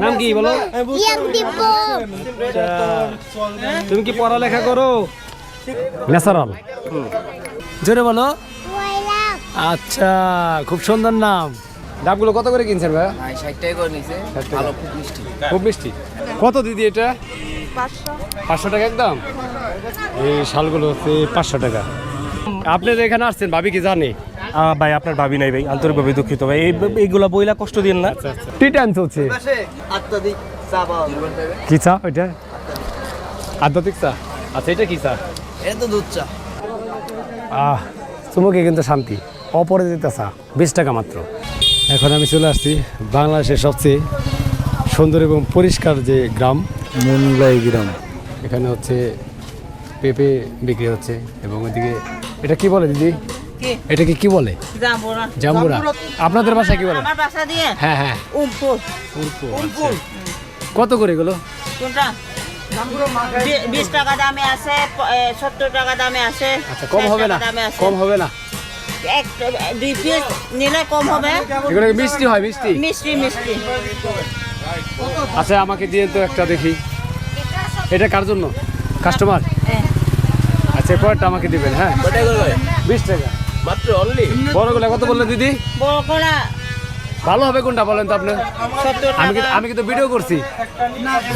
নাম কি বলো? আচ্ছা। তুমি কি পড়ালেখা করো? ন্যাচারাল। জোরে বলো। আচ্ছা খুব সুন্দর নাম। ডাবগুলো কত করে কিনছেন ভাই খুব মিষ্টি। কত দিদি এটা? পাঁচশো। টাকা একদম? এই শালগুলো হচ্ছে পাঁচশো টাকা। আপনি যে এখানে আসছেন ভাবি কি জানে? ভাই আপনার ভাবি নাই ভাই আন্তরিকভাবে দুঃখিত ভাই। এই এইগুলা বইলা কষ্ট দিন না। টি টাইম চলছে। কি চা ওইটা? আধ্যাত্মিক চা। আচ্ছা এটা কি চা? এটা তো দুধ চা। আহ চুমুকে কিন্তু শান্তি। অপরাজিতা চা বিশ টাকা মাত্র। এখন আমি চলে আসছি বাংলাদেশের সবচেয়ে সুন্দর এবং পরিষ্কার যে গ্রাম মুনলাই গ্রাম। এখানে হচ্ছে পেঁপে বিক্রি হচ্ছে এবং ওইদিকে এটা কি বলে দিদি? এটাকে কি বলে? জাম্বুরা। জাম্বুরা। আপনাদের বাসায় কি বলে? আমার বাসা দিয়ে? হ্যাঁ হ্যাঁ। উমপুর পুরপো, আচ্ছা। কত করে এগুলো? কোনটা? বিশ টাকা দামে আছে সত্তর টাকা দামে আছে আচ্ছা কম হবে না কম হবে না। এক দুই পিস নিলে কম হবে। এগুলো মিষ্টি হয় মিষ্টি? মিষ্টি মিষ্টি। আচ্ছা আমাকে দিয়ে তো একটা দেখি। এটা কার জন্য? কাস্টমার? হ্যাঁ। আচ্ছা পরেরটা আমাকে দিবেন হ্যাঁ। বিশ টাকা। মাত্র অনলি বড়গুলো কত বললেন দিদি? বড় ভালো হবে কোনটা বলেন তো আপনি? আমি কিন্তু আমি কিন্তু ভিডিও করছি।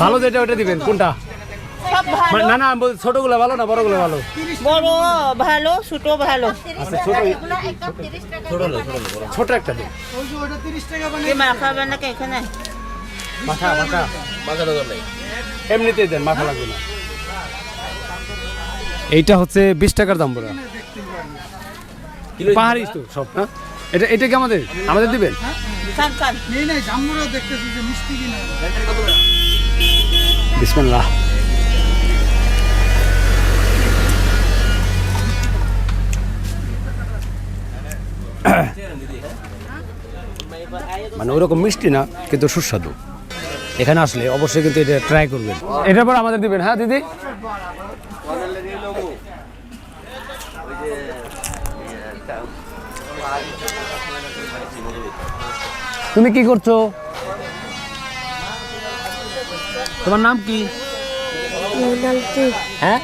ভালো যেটা ওটা দিবেন কোনটা? সব ভালো। মানে না না ছোটগুলো ভালো না বড়গুলো ভালো? বড় ভালো ছোট ভালো। আচ্ছা ছোট ছোট একটা দিন। মাথা মাথা মাথা দোকান দেন মাথা লাগবে না। এইটা হচ্ছে বিশ টাকার দাম বড়। পাহাড়ি তো সব না এটা এটা কি আমাদের? আমাদের দিবেন? বিসমিল্লাহ। মানে ওরকম মিষ্টি না কিন্তু সুস্বাদু। এখানে আসলে অবশ্যই কিন্তু এটা ট্রাই করবেন। এটার পর আমাদের দিবেন হ্যাঁ দিদি? তুমি কি করছ? তোমার নাম কি? হ্যাঁ?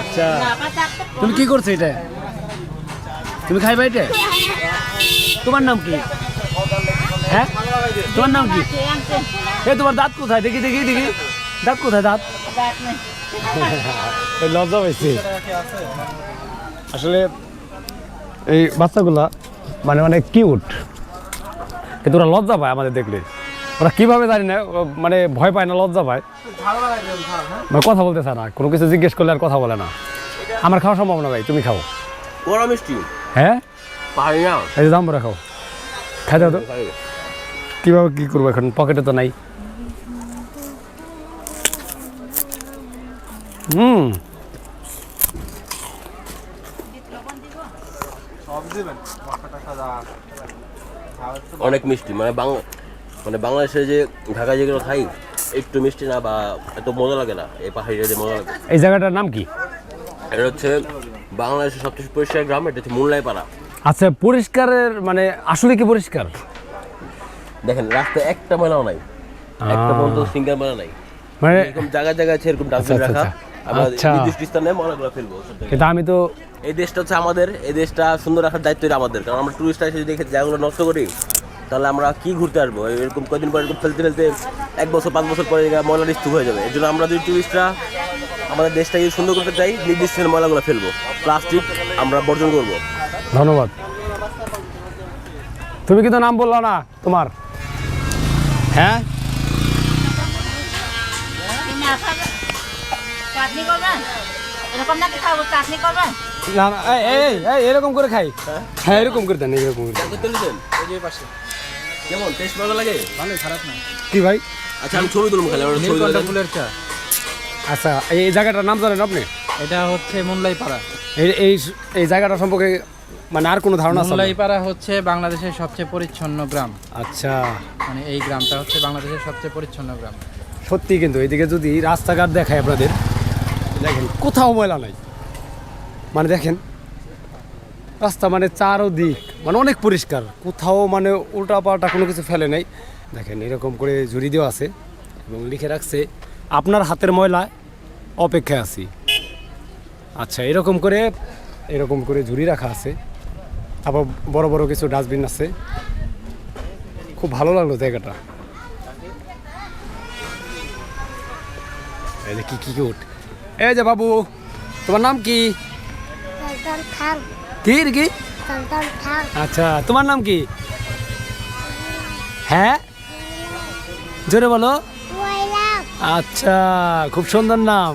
আচ্ছা। তুমি কি করছ এটা? তুমি খাইবা এটা? তোমার নাম কি? হ্যাঁ? তোমার নাম কি? এ তোমার দাঁত কোথায়? দেখি দেখি দেখি। দাঁত কোথায় দাঁত? এই লজ্জা পাইছি। আসলে এই বাচ্চাগুলা মানে মানে কিউট কিন্তু ওরা লজ্জা পায় আমাদের দেখলে। ওরা কীভাবে জানি না মানে ভয় পায় না লজ্জা পায়। মানে কথা বলতে চায় না কোনো কিছু জিজ্ঞেস করলে আর কথা বলে না। আমার খাওয়া সম্ভব না ভাই তুমি খাও। বড় মিষ্টি। হ্যাঁ? এই দাম খাও। খাই দাও তো। কীভাবে কী করব এখন? পকেটে তো নাই। হুম। অনেক মিষ্টি মানে বাংলা মানে বাংলাদেশে যে ঢাকা যেগুলো খাই একটু মিষ্টি না বা এত মজা লাগে না এই পাহাড়িটা যে মজা লাগে। এই জায়গাটার নাম কি? এটা হচ্ছে বাংলাদেশের সবচেয়ে পরিষ্কার গ্রাম এটা হচ্ছে মুল্লাই পাড়া আচ্ছা পরিষ্কারের মানে আসলে কি পরিষ্কার? দেখেন রাস্তায় একটা ময়লাও নাই। একটা পর্যন্ত সিঙ্গেল ময়লা নাই। মানে এরকম জায়গায় জায়গায় আছে এরকম ডাস্টবিন আচ্ছা, রাখা। আচ্ছা। আমরা আচ্ছা। নির্দিষ্ট স্থানে ময়লাগুলো ফেলব। কিন্তু আমি তো এই দেশটা হচ্ছে আমাদের এই দেশটা সুন্দর রাখার দায়িত্ব আমাদের। কারণ আমরা টুরিস্ট এসে যদি দেখে জায়গাগুলো নষ্ট করি তাহলে আমরা কি ঘুরতে আসব? এরকম কদিন পরে এরকম ফেলতে ফেলতে এক বছর পাঁচ বছর পরে ময়লা স্তূপ হয়ে যাবে। এর জন্য আমরা যদি টুরিস্টরা আমাদের দেশটাকে সুন্দর করতে চাই নির্দিষ্ট ময়লাগুলো ফেলব। প্লাস্টিক আমরা বর্জন করব। ধন্যবাদ। তুমি কিন্তু নাম বলল না তোমার। হ্যাঁ? চাটনি করবেন? এরকম নাকি খাব? চাটনি করবেন? না না এই, এই এই এরকম করে খাই। হ্যাঁ এরকম করে দেন এরকম করে দেন। কেমন? টেস্ট মজা লাগে? কি ভাই? আচ্ছা আমি ছবি তুলবো খালি ছবি ফুলের চা। আচ্ছা এই জায়গাটার নাম জানেন আপনি? এটা হচ্ছে মুনলাই পাড়া এই এই এই জায়গাটা সম্পর্কে মানে আর কোনো ধারণা আছে মুনলাই পাড়া হচ্ছে বাংলাদেশের সবচেয়ে পরিচ্ছন্ন গ্রাম। আচ্ছা। মানে এই গ্রামটা হচ্ছে বাংলাদেশের সবচেয়ে পরিচ্ছন্ন গ্রাম। সত্যি কিন্তু এদিকে যদি রাস্তাঘাট দেখায় আপনাদের দেখেন, কোথাও ময়লা নাই। মানে দেখেন, রাস্তা মানে চারো দিক মানে অনেক পরিষ্কার। কোথাও মানে উল্টা পাল্টা কোনো কিছু ফেলে নাই। দেখেন, এরকম করে ঝুড়ি দেওয়া আছে এবং লিখে রাখছে, আপনার হাতের ময়লা, অপেক্ষায় আছি। আচ্ছা এরকম করে এরকম করে ঝুড়ি রাখা আছে। আবার বড় বড় কিছু ডাস্টবিন আছে। খুব ভালো লাগল জায়গাটা। কি কি উঠ। এই যে বাবু তোমার নাম কি? কি কি? আচ্ছা তোমার নাম কি? হ্যাঁ? জোরে বলো। আচ্ছা খুব সুন্দর নাম।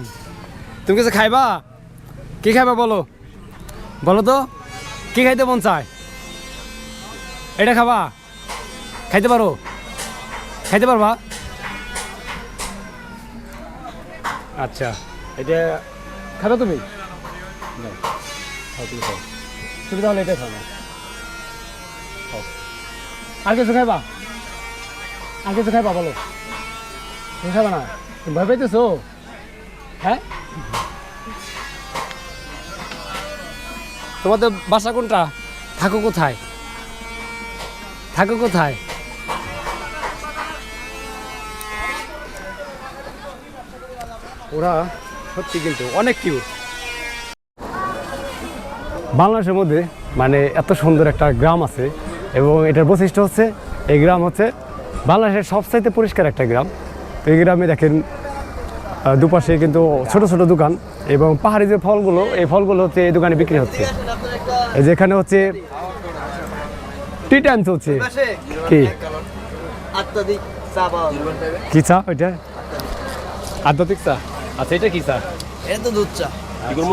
তুমি কিছু খাইবা? কি খাইবা বলো? বলো তো কি খাইতে মন চায়? এটা খাবা? খাইতে পারো? খাইতে পারবা? আচ্ছা। এটা খাবে তুমি? নাও, খাও তুমি খাও। তুমি তাহলে এটা খাও। না। আর কিছু খাইবা? আর কিছু খাইবা বলো। তুমি খাবে না? তুমি ভয় পাইতেছো? হ্যাঁ? তোমাদের বাসা কোনটা? থাকো কোথায়? থাকো কোথায়? ওরা সত্যি কিন্তু অনেক কিউট বাংলাদেশের মধ্যে মানে এত সুন্দর একটা গ্রাম আছে এবং এটার বৈশিষ্ট্য হচ্ছে এই গ্রাম হচ্ছে বাংলাদেশের সবচাইতে পরিষ্কার একটা গ্রাম। তো এই গ্রামে দেখেন দুপাশে কিন্তু ছোট ছোট দোকান এবং পাহাড়ি যে ফলগুলো এই ফলগুলো হচ্ছে এই দোকানে বিক্রি হচ্ছে। যেখানে হচ্ছে টি টাইম চলছে। কি? কি চা ওইটা? আধ্যাত্মিক চা। আচ্ছা এটা কি স্যার? এটা দুধ চা। কি করব?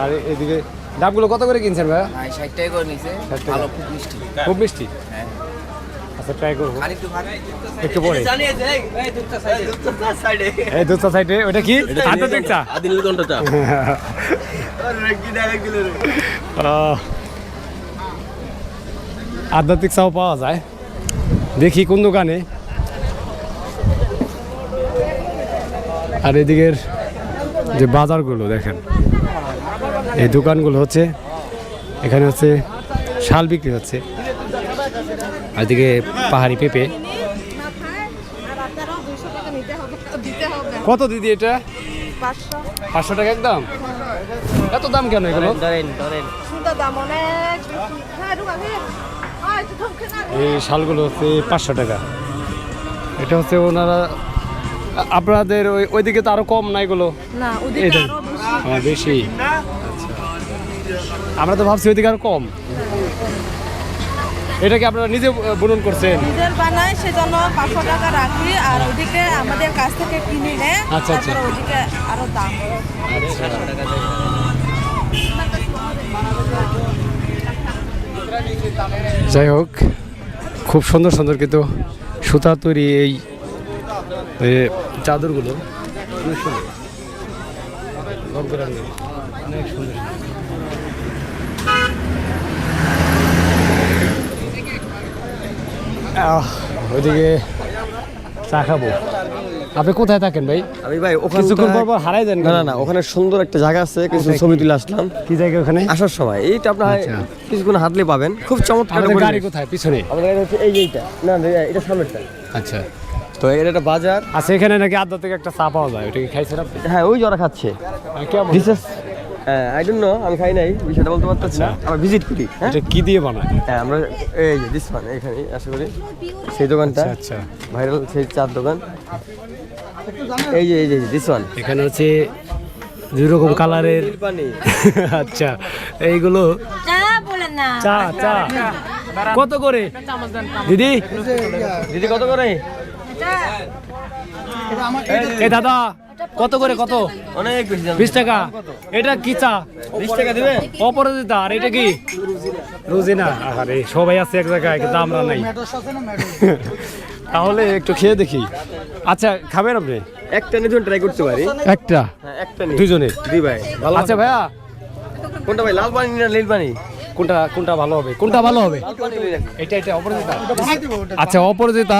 আর এদিকে ডাবগুলো কত করে কিনছেন ভাইয়া? ষাট টাকা করে নিছে। ভালো খুব মিষ্টি। খুব মিষ্টি? হ্যাঁ। আচ্ছা ট্রাই করব। একটু পরে। এই দুধ চা সাইডে ওটা কি? আধ্যাত্মিক চা আদি নীলকণ্ঠ চা। আধ্যাত্মিক চাও পাওয়া যায়। দেখি কোন দোকানে। আর এদিকের যে বাজারগুলো দেখেন এই দোকানগুলো হচ্ছে এখানে হচ্ছে শাল বিক্রি হচ্ছে। আর এদিকে পাহাড়ি পেঁপে। কত দিদি এটা? পাঁচশো টাকা একদম? এত দাম কেন এগুলো? এই শালগুলো হচ্ছে পাঁচশো টাকা। এটা হচ্ছে ওনারা আপনাদের ওই ওইদিকে তো আরও কম না এগুলো? বেশি। হ্যাঁ, বেশি। আচ্ছা আমরা তো ভাবছি ওইদিকে আরও কম। এটা কি আপনারা নিজে বুনন করছেন? নিজের বানায় সেজন্য পাঁচশো টাকা রাখি আর ওদিকে আমাদের কাছ থেকে কিনে আচ্ছা, আচ্ছা। ওদিকে আরও দাম। যাই হোক খুব সুন্দর সুন্দর কিন্তু সুতা তৈরি এই চাদরগুলো অনেক সুন্দর। অনেক সুন্দর আহ, ওইদিকে চা খাব। আপনি কোথায় থাকেন ভাই? আমি ভাই ওখানে কিছুক্ষণ পর পর হারাই যান না না ওখানে সুন্দর একটা জায়গা আছে কিছু ছবি তুলে আসলাম। কি জায়গা ওখানে? আসার সময়। এইটা আপনার আচ্ছা। কিছুক্ষণ হাঁটলে পাবেন। খুব চমৎকার গাড়ি কোথায়? পিছনে? আমাদের গাড়ি হচ্ছে এই এইটা। না না, এটা সামনেরটা। আচ্ছা। তো এটা একটা বাজার। আচ্ছা এখানে নাকি আদ্যা থেকে একটা চা পাওয়া যায় ওটা কি খাইছেন আপনি? হ্যাঁ ওই জরা খাচ্ছে। কেমন? বিশেষ হ্যাঁ আই ডোন্ট নো আমি খাই নাই বিষয়টা বলতে পারতেছি না। আমরা ভিজিট করি হ্যাঁ? এটা কি দিয়ে বানায়? হ্যাঁ আমরা এই যে দিস ওয়ান এখানে আশা করি। সেই দোকানটা আচ্ছা আচ্ছা। ভাইরাল সেই চার দোকান। এই যে এই যে দিস ওয়ান এখানে হচ্ছে দুই রকম কালারের। পানি। আচ্ছা এইগুলো চা বলেন না। চা চা। কত করে? দিদি? দিদি কত করে? এই দাদা কত করে কত? অনেক বিশ টাকা। এটা কি চা? বিশ টাকা দিবে? অপরাজিতা আর এটা কি? রোজিনা। আরে সবাই আছে এক জায়গায় কিন্তু আমরা নাই। তাহলে একটু খেয়ে দেখি। আচ্ছা খাবেন আপনি? একটা নিয়ে ট্রাই করতে পারি। একটা? হ্যাঁ একটা দুজনে? দি ভাই ভালো আচ্ছা ভাইয়া। কোনটা ভাই লাল পানি না নীল পানি? কোনটা কোনটা ভালো হবে? কোনটা ভালো হবে। এটা এটা অপরাজিতা। আচ্ছা অপরাজিতা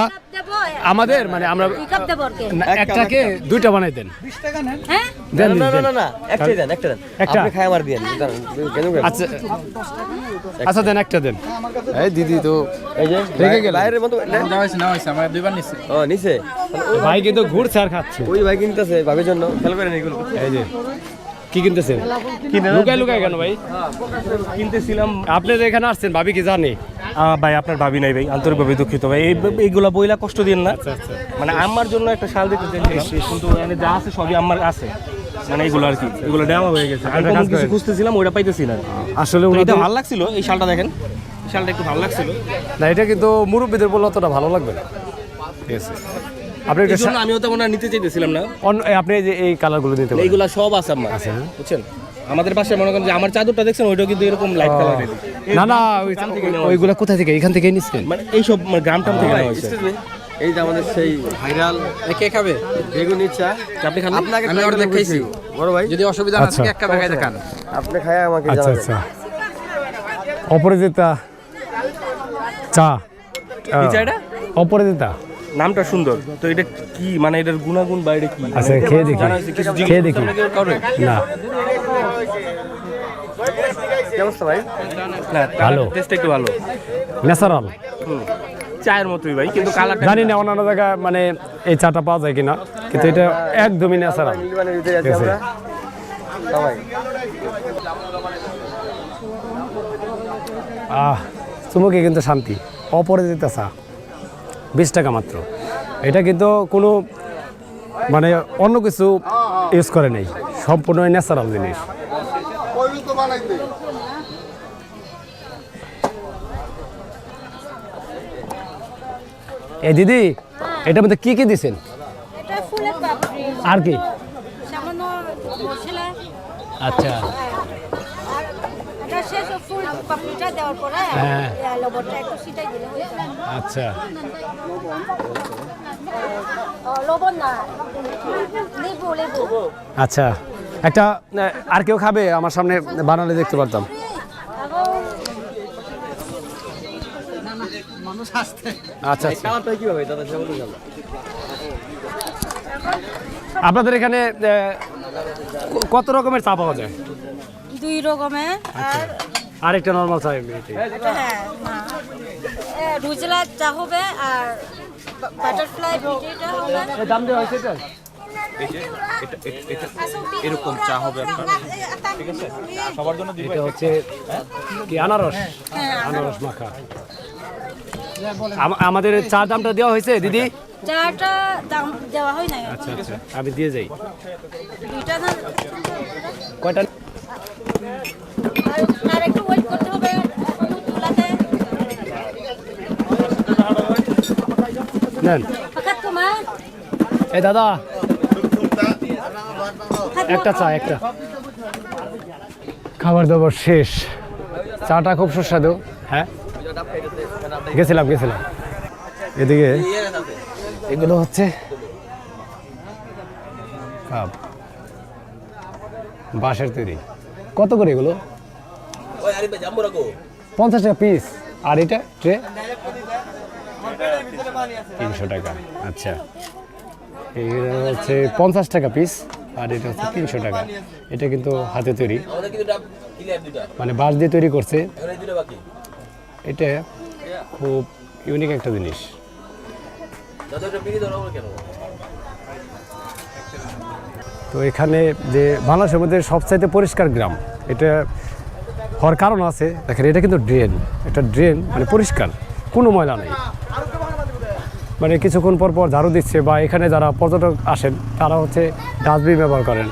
আমাদের মানে আমরা একটাকে দুইটা বানাই দেন। দেন না না না না একটাই দেন একটা দেন? আপনি খাই আমার দিয়ে? আচ্ছা আচ্ছা দেন একটা দেন। এই দিদি তো এই যে রেখে গেলেন। বাইরের মতো না? না না হয়েছে আমরা দুইবার নিচ্ছি ও নিচে ভাই কিন্তু ঘুরছে আর খাচ্ছে। ওই ভাই কিনতেছে ভাবির জন্য। খেয়াল করেন এগুলো। এই যে কি কিনতেছেন? লুকাই লুকাই কেন ভাই? কিনতেছিলাম। আপনি যে এখানে আসছেন ভাবি কি জানে? ভাই আপনার ভাবি নাই ভাই আন্তরিকভাবে দুঃখিত ভাই। এই এইগুলা বইলা কষ্ট দিন না। আচ্ছা আচ্ছা। মানে আমার জন্য একটা শাল দিতে কিন্তু যা আছে সবই আমার আছে। মানে এগুলো আর কি। এগুলো হয়ে গেছে। আমি কিছু খুঁজতেছিলাম পাইতেছি না। আসলে এটা ভালো লাগছিল এই শালটা দেখেন? এই শালটা একটু ভালো লাগছিল। না এটা কিন্তু মুরব্বীদের বললে অতটা ভালো লাগবে না। ঠিক আছে। আপনি আমিও তেমন নিতে চাইতেছিলাম না। আপনি যে এই কালারগুলো দিতে পারেন। এইগুলা সব আছে আমার আছে, হ্যাঁ? বুঝছেন? আমাদের পাশে মনে করেন যে আমার চাদরটা দেখছেন ওইটাও কিন্তু এরকম লাইট কালারের না না ওই ওইগুলা কোথা থেকে? এখান থেকে নিচ্ছেন? মানে এইসব মানে গ্রাম টাম থেকে নেওয়া হয়েছে। এই যে আমাদের সেই ভাইরাল কে খাবে? বেগুনি চা। আপনি খান? আপনাকে আমি try অর্ধেক করে খাইছি। বড় ভাই। যদি অসুবিধা না আচ্ছা। থাকে একটা বেগাই দেখান। আপনি খায় আমাকে আচ্ছা জানাবেন। আচ্ছা। অপরাজিতা। চা কি চা। এটা? অপরাজিতা। নামটা সুন্দর। তো এটা কি? মানে এটার গুণাগুণ বা এটা কি? আচ্ছা খেয়ে দেখি। জিজ্ঞেস খেয়ে দেখি। না। ভাই? ভালো। টেস্ট একটু ভালো। ন্যাচারাল। চায়ের মতোই ভাই কিন্তু কালারটা জানি না অন্যান্য জায়গায় মানে এই চাটা পাওয়া যায় কিনা কিন্তু এটা একদমই ন্যাচারাল। আহ চুমুকে কিন্তু শান্তি। অপরাজিতা চা। বিশ টাকা মাত্র। এটা কিন্তু কোনো মানে অন্য কিছু ইউজ করে নেই। সম্পূর্ণ ন্যাচারাল জিনিস। এই দিদি এটার মধ্যে কি কি দিছেন? আর কি? আচ্ছা। এটা শেষ ফুল পাপড়িটা দেওয়ার পরে হ্যাঁ। লবণটা একটু ছিটাই দিলে আচ্ছা। লবণ না লেবু লেবু। আচ্ছা। একটা আর কেউ খাবে? আমার সামনে বানালে দেখতে পারতাম। আচ্ছা আচ্ছা। আপনাদের এখানে কত রকমের চা পাওয়া যায়? দুই রকমের আর আর একটা নর্মাল চা এমনি। হ্যাঁ রুজলা চা হবে আর বাটারফ্লাই হবে। দাম দেওয়া হয়েছে এটা? এরকম চা হবে এটা হচ্ছে কি আনারস? আনারস। মাখা। আমাদের চা দামটা দেওয়া হয়েছে দিদি? চাটা দাম দেওয়া হয় না আচ্ছা আচ্ছা। আমি দিয়ে যাই। দুইটা না কয়টা? আর- একটু ওয়েট করতে হবে। নেন। এই দাদা। একটা চা একটা। খাবার দাবার শেষ। চাটা খুব সুস্বাদু। হ্যাঁ? গেছিলাম গেছিলাম। এদিকে এগুলো হচ্ছে কাপ। বাঁশের তৈরি। কত করে এগুলো? পঞ্চাশ টাকা পিস আর এটা ট্রে? তিনশো টাকা। আচ্ছা। এটা হচ্ছে পঞ্চাশ টাকা পিস আর এটা হচ্ছে তিনশো টাকা। এটা কিন্তু হাতে তৈরি। মানে বাঁশ দিয়ে তৈরি করছে। এটা খুব ইউনিক একটা জিনিস। তো এখানে যে বাংলাদেশের মধ্যে সবচাইতে পরিষ্কার গ্রাম এটা হওয়ার কারণ আছে। দেখেন এটা কিন্তু ড্রেন এটা ড্রেন মানে পরিষ্কার কোনো ময়লা নেই। মানে কিছুক্ষণ পর পর ঝাড়ু দিচ্ছে বা এখানে যারা পর্যটক আসেন তারা হচ্ছে ডাস্টবিন ব্যবহার করেন।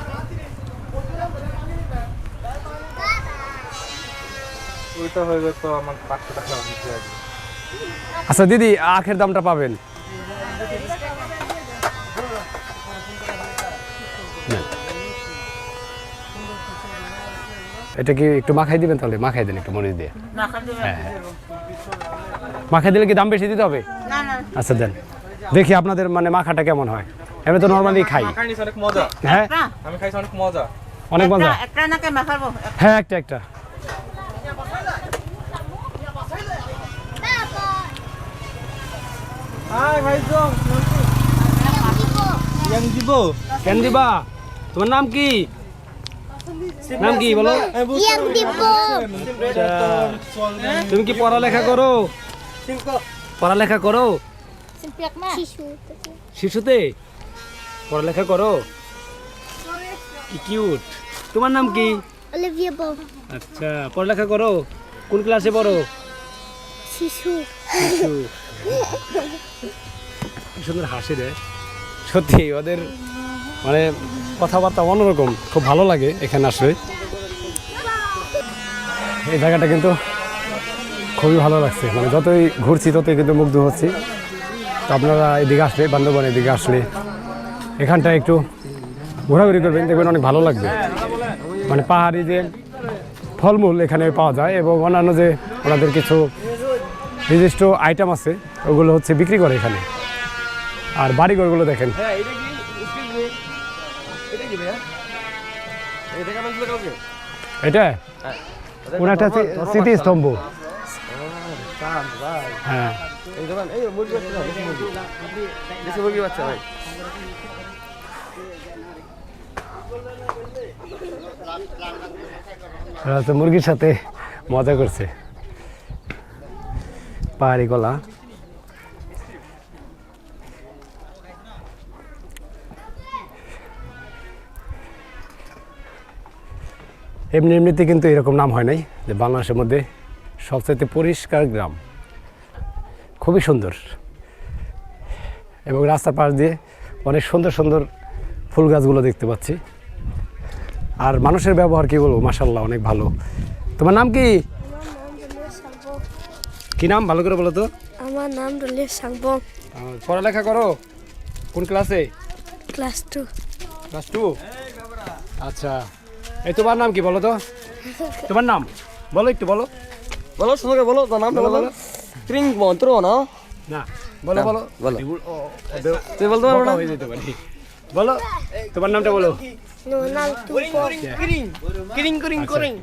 আচ্ছা দিদি আখের দামটা পাবেন। এটা কি একটু মাখাই দিবেন তাহলে? মাখাই দেন একটু মরিচ দিয়ে। হ্যাঁ হ্যাঁ। মাখাই দিলে কি দাম বেশি দিতে হবে? না না। আচ্ছা দেন। দেখি আপনাদের মানে মাখাটা কেমন হয়। আমি তো নর্মালি খাই। অনেক মজা। হ্যাঁ? আমি খাইছি অনেক মজা। অনেক মজা? একটা- একটা হ্যাঁ একটা একটা। কেন দিবা? তোমার নাম কি? নাম কি বলো? আচ্ছা। তুমি কি পড়ালেখা করো? পড়ালেখা করো? শিশুতে? পড়ালেখা করো? কি কিউট। তোমার নাম কি? আচ্ছা পড়ালেখা করো? কোন ক্লাসে পড়ো? শিশু। সুন্দর হাসি রে। সত্যি ওদের মানে কথাবার্তা অন্যরকম, খুব ভালো লাগে এখানে আসলে। এই জায়গাটা কিন্তু খুবই ভালো লাগছে। মানে যতই ঘুরছি, ততই কিন্তু মুগ্ধ হচ্ছি। তো আপনারা এদিকে আসলে বান্দরবান এদিকে আসলে এখানটা একটু ঘোরাঘুরি করবেন, দেখবেন অনেক ভালো লাগবে। মানে পাহাড়ি যে ফলমূল এখানে পাওয়া যায় এবং অন্যান্য যে ওনাদের কিছু নির্দিষ্ট আইটেম আছে, ওগুলো হচ্ছে বিক্রি করে এখানে। আর বাড়িঘরগুলো দেখেন। এটা কোন একটা স্মৃতিস্তম্ভ। হ্যাঁ। এই দোকান এই মুরগি বাচ্চা দেশি মুরগি? বাচ্চা ভাই। মুরগির সাথে মজা করছে। পাহাড়ি কলা এমনি এমনিতে কিন্তু এরকম নাম হয় নাই যে বাংলাদেশের মধ্যে সবচেয়ে পরিষ্কার গ্রাম। খুবই সুন্দর। এবং রাস্তার পাশ দিয়ে অনেক সুন্দর সুন্দর ফুল গাছগুলো দেখতে পাচ্ছি। আর মানুষের ব্যবহার কি বলব? মাসাল্লাহ অনেক ভালো। তোমার নাম কি? কি নাম? ভালো করে বলো তো। আমার নাম সাংব। পড়ালেখা করো? কোন ক্লাসে? Class two. Class two? আচ্ছা। এই তোমার নাম কি বলো তো? তোমার নাম? বলো একটু বলো। বলো সুন্দর বলো তোর নামটা বলো, ত্রিং মন্ত্র না? না বলো বলো। বলো। তুই বলতে পারব না? বলো তোমার নামটা বলো। নাম কিরিং কিরিং কিরিং কিরিং